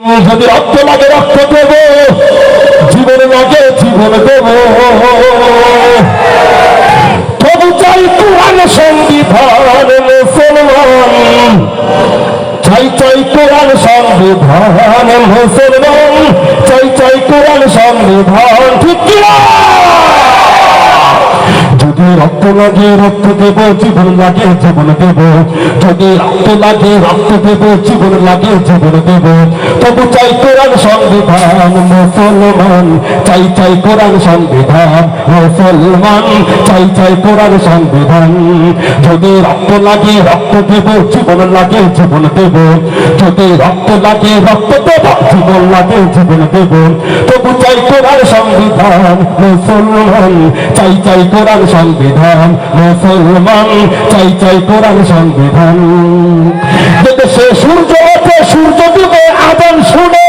যদি রক্ত দেব। জীবন লাগে, জীবন দেব। তবু চাই কোরআন, সংবিধান, মুসলমান। চাই চাই কোরআন, সংবিধান, মুসলমান। চাই চাই কোরআন, সংবিধান। রক্ত লাগে, রক্ত দেব, জীবন লাগে, জীবন দেব। যদি রক্ত লাগে, রক্ত দেব, জীবন লাগে, জীবন দেব। তবু চাই কোরআন সংবিধান, মুসলমান। চাই চাই কোরআন সংবিধান, মুসলমান। চাই চাই কোরআন সংবিধান। যদি রক্ত লাগে, রক্ত দেব, জীবন লাগে, জীবন দেব। যদি রক্ত লাগে, রক্ত দেব, জীবন লাগে, জীবন দেব। তবু চাই কোরআন সংবিধান, মুসলমান। চাই চাই কোরআন সংবিধান। মুসলমান, চাই চাই কোরআন সংবিধান। সে সূর্য ওঠে, সূর্য ডুবে আদান শুনে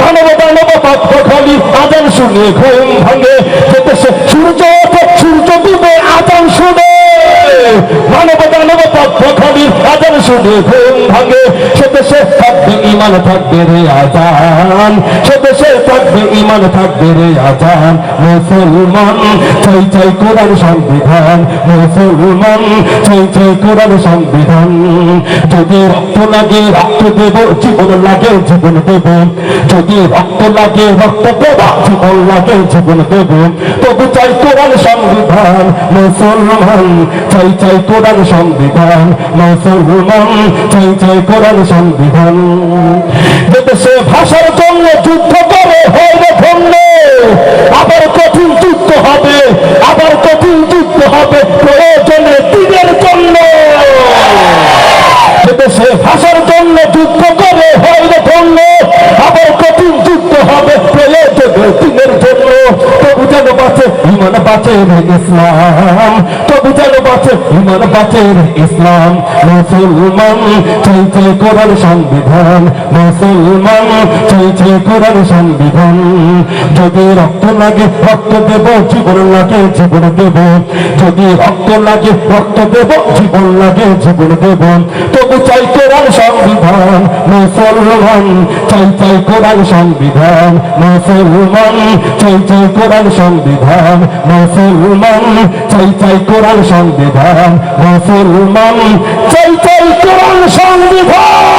মানব দানব পাত্র খালি আদান শুনে ঘুম ভাঙে। দেশে সূর্য ওঠে, সূর্য ডুবে আদান শুনে মানব দানব পক্ষ শুনে ঘুম ভাঙে সে থাকবে ইমান থাকবে রে আজান। সে থাকবে ইমান থাকবে রে আজান। মুসলমান, চাই চাই কোরআন সংবিধান। মুসলমান, চাই চাই কোরআন সংবিধান। যদি রক্ত লাগে, রক্ত দেব, জীবন লাগে, জীবন দেব। যদি রক্ত লাগে, রক্ত দেব, জীবন লাগে, জীবন দেব। তবু চাই কোরআন সংবিধান। মুসলমান, চাই চাই কোরআন সংবিধান। মুসলমান চাই চাই কোরআন সংবিধান। দেশে ভাষার জন্য যুদ্ধ করে, হয় ধন্য আবার কঠিন যুদ্ধ হবে, আবার কঠিন যুদ্ধ হবে, প্রয়োজনে দিনের জন্য। দেশে ভাষার জন্য যুদ্ধ করে হয় রে ভঙ্গ আবার কঠিন যুদ্ধ হবে প্রয়োজনে দিনের জন্য তবু যেন বাঁচে ইমান বাঁচে রে ইসলাম। তবু যেন বাঁচে ইমান বাঁচে রে ইসলাম। মুসলমান চাই চাই কোরআন সংবিধান। মুসলমান চাই চাই কোরআন সংবিধান। যদি রক্ত লাগে, রক্ত দেব, জীবন লাগে, জীবন দেব। যদি রক্ত লাগে, রক্ত দেব, জীবন লাগে, জীবন দেব। তবু চাই কোরআন সংবিধান, মুসলমান, চাই চাই কোরআন সংবিধান, মুসলমান, চাই চাই কোরআন সংবিধান, মুসলমান, চাই চাই কোরআন সংবিধান, মুসলমান, চাই চাই কোরআন সংবিধান।